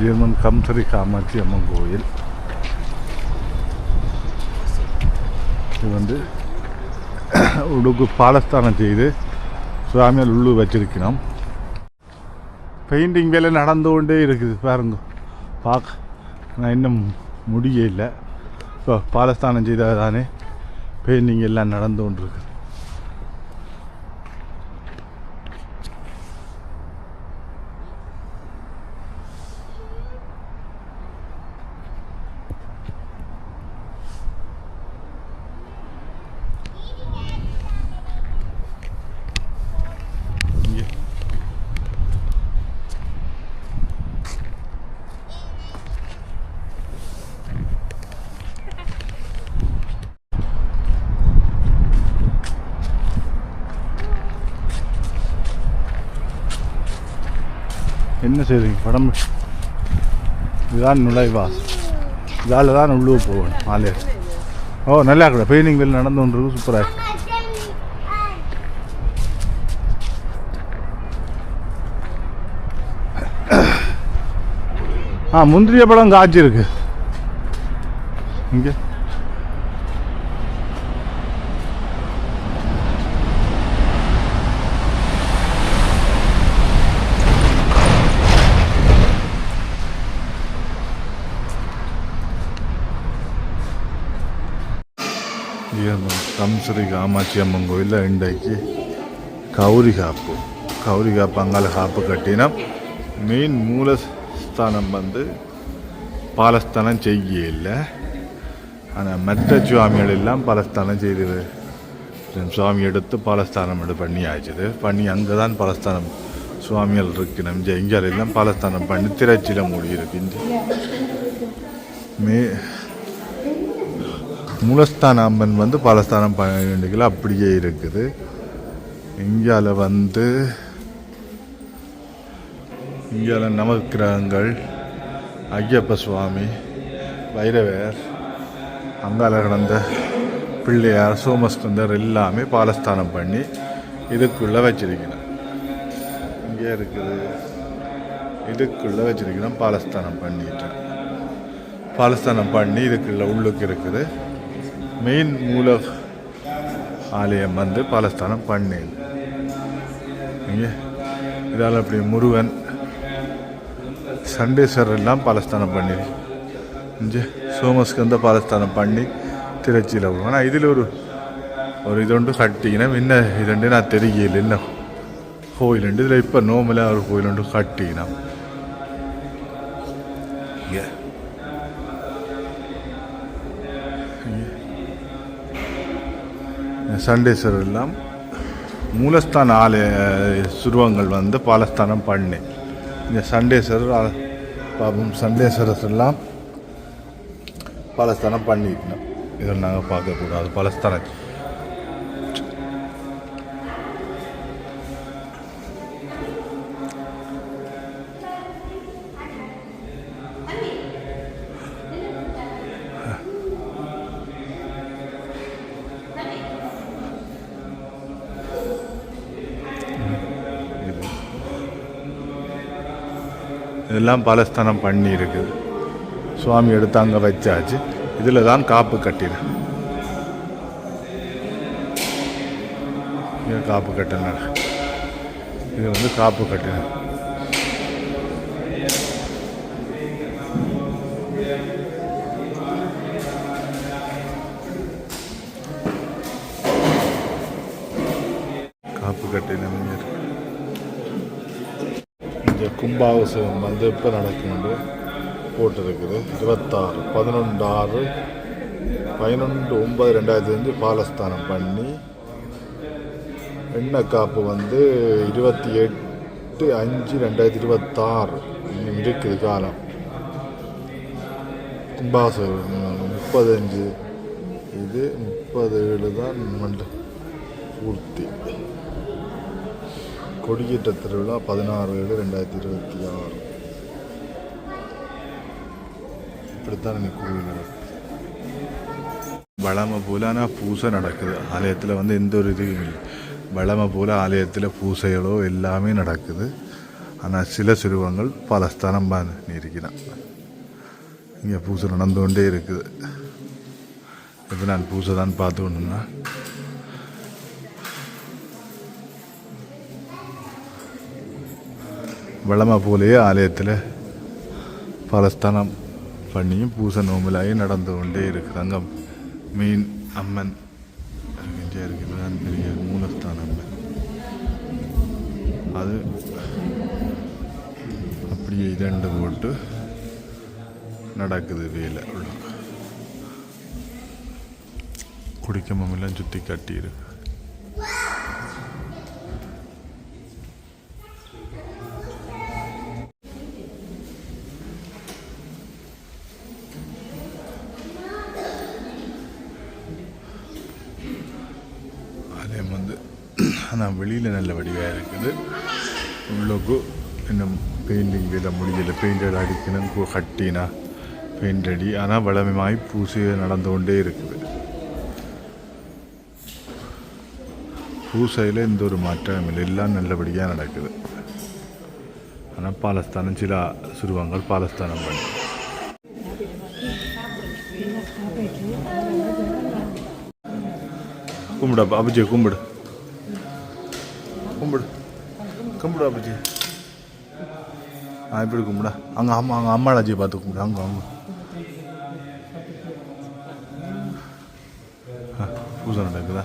German கம்சரி Kamakshi அம்மன் கோயில் இது வந்து உடுக்கு பாலஸ்தானம் செய்து சுவாமியால் உள்ளு வச்சிருக்கிறோம் பெயிண்டிங் வேலை நடந்து கொண்டே இருக்குது பாருங்க பார்க்க நான் இன்னும் முடியலை இப்போ பாலஸ்தானம் செய்தால் தானே பெயிண்டிங் எல்லாம் நடந்து கொண்டு இருக்குது இங்கே என்ன செய்றீங்க படம் இதுதான் நுழைவாஸ் இதால் தான் உள்ளூர் போகணும் ஆலையர் ஓ நல்லா கூட பெயிண்டிங் வெளியில் நடந்து கொண்டிருக்கு சூப்பராக ஆ முந்திரிய பழம் காய்ச்சி இருக்கு இங்கே. கம்சரி காமாட்சி அம்மன் கோயிலில் இன்றைக்கு கௌரி காப்பு கௌரி காப்பு அங்கால காப்பு கட்டினா மெயின் மூலஸ்தானம் வந்து பாலஸ்தானம் செய்ய இல்லை ஆனால் மற்ற சுவாமிகள் எல்லாம் பாலஸ்தானம் செய்து சுவாமி எடுத்து பாலஸ்தானம் எடு பண்ணி ஆச்சுது பண்ணி அங்கே தான் பாலஸ்தானம் சுவாமிகள் இருக்கு இங்கே எல்லாம் பாலஸ்தானம் பண்ணி திரைச்சியில் மூடி இருக்கு இங்க. மே மூலஸ்தான அம்மன் வந்து பாலஸ்தானம் பன்னெண்டுகள் அப்படியே இருக்குது. இந்தியாவில் வந்து இந்தியாவில் நவக்கிரகங்கள் ஐயப்ப சுவாமி வைரவேர் அங்கால கடந்த பிள்ளையார் சோமஸ்கந்தர் எல்லாமே பாலஸ்தானம் பண்ணி இதுக்குள்ளே வச்சிருக்கிறேன் இங்கே இருக்குது. இதுக்குள்ளே வச்சிருக்கிறேன் பாலஸ்தானம் பண்ணிட்டேன் பாலஸ்தானம் பண்ணி இதுக்குள்ள உள்ளுக்கு இருக்குது. மெயின் மூல ஆலயம் வந்து பாலஸ்தானம் பண்ணி இங்கே இதால் அப்படி முருகன் சண்டேஸ்வரர் எல்லாம் பாலஸ்தானம் பண்ணி இங்கே சோமஸ்கந்த பாலஸ்தானம் பண்ணி திருச்சியில் விடுவோம் ஆனால் இதில் ஒரு ஒரு இதுண்டு கட்டிங்கன்னா என்ன இதுண்டு நான் தெரியல என்ன கோயிலுண்டு இதில் இப்போ நோமலாக ஒரு கோயிலுண்டு கட்டினா இங்கே. சண்டேஸ்வரர் எல்லாம் மூலஸ்தான ஆலய சுருவங்கள் வந்து பாலஸ்தானம் பண்ணி. இந்த சண்டேஸ்வரர் ஆ- பாபம் சண்டேஸ்வரர் எல்லாம் பாலஸ்தானம் பண்ணிக்கணும் இதை நாங்கள் பார்க்கக்கூடாது. பாலஸ்தானம் இதெல்லாம் பலஸ்தானம் பண்ணி இருக்குது சுவாமி எடுத்து அங்கே வச்சாச்சு. இதில் தான் காப்பு கட்டினேன். இது காப்பு கட்டின இது வந்து காப்பு கட்டினேன். காப்பு கட்டினேன். கும்பாபிஷேகம் வந்து இப்போ நடக்குது. போட்டிருக்குது. இருபத்தாறு பதினொன்று ஆறு பதினொன்று ஒன்பது ரெண்டாயிரத்தி அஞ்சு பாலஸ்தானம் பண்ணி எண்ணெய் காப்பு வந்து இருபத்தி எட்டு அஞ்சு ரெண்டாயிரத்தி இருபத்தாறு இன்னும் இருக்குது காலம். கும்பாபிஷேகம் முப்பத்தஞ்சு இது முப்பது ஏழு தான் பூர்த்தி. கொடியேற்ற திருவிழா பதினாறு ஏழு ரெண்டாயிரத்தி இருபத்தி ஆறு. இப்படித்தான் எனக்கு கோவில் வளமை போல ஆனால் பூசை நடக்குது. ஆலயத்தில் வந்து எந்த ஒரு இதுவும் இல்லை. வளமை போல ஆலயத்தில் பூசைகளோ எல்லாமே நடக்குது. ஆனால் சில சிறுவங்கள் பல ஸ்தானம் இருக்கிறான் இங்கே பூசை நடந்து கொண்டே இருக்குது. இப்போ நான் பூசை தான் பார்த்து கொண்டுனா வளமை போலேயே ஆலயத்தில் பலஸ்தானம் பண்ணியும் பூசை நோம்பலாகி நடந்து கொண்டே இருக்குது அங்கே மீன் அம்மன் இங்கே இருக்குது பெரிய மூலஸ்தான அம்மன் அது அப்படியே இரண்டு போட்டு நடக்குது வேலை உள்ள குடிக்கமும் சுற்றி கட்டியிருக்கு ஆனால் வெளியில் நல்ல வடிவாக இருக்குது. உள்ளுக்கு இன்னும் பெயிண்டிங் வேலை முடியலை. பெயிண்டட் அடிக்கணும் கட்டினா பெயிண்ட் அடி. ஆனால் வளமையாய் பூசி நடந்து கொண்டே இருக்குது. பூசையில் எந்த ஒரு மாற்றமும் இல்லை. எல்லாம் நல்லபடியாக நடக்குது. ஆனால் பாலஸ்தானம் சில சிறுவங்கள் பாலஸ்தானம் பண்ணி. கும்பிடு அபிஜய் கும்பிடு. கும்பிடு அபிஜய் ஆ இப்படி கும்பிடா? அங்கே அம்மா அங்கே அம்மாளாஜியை பார்த்து கும்பிடு. அங்கே அவங்க பூஜை நடக்குதா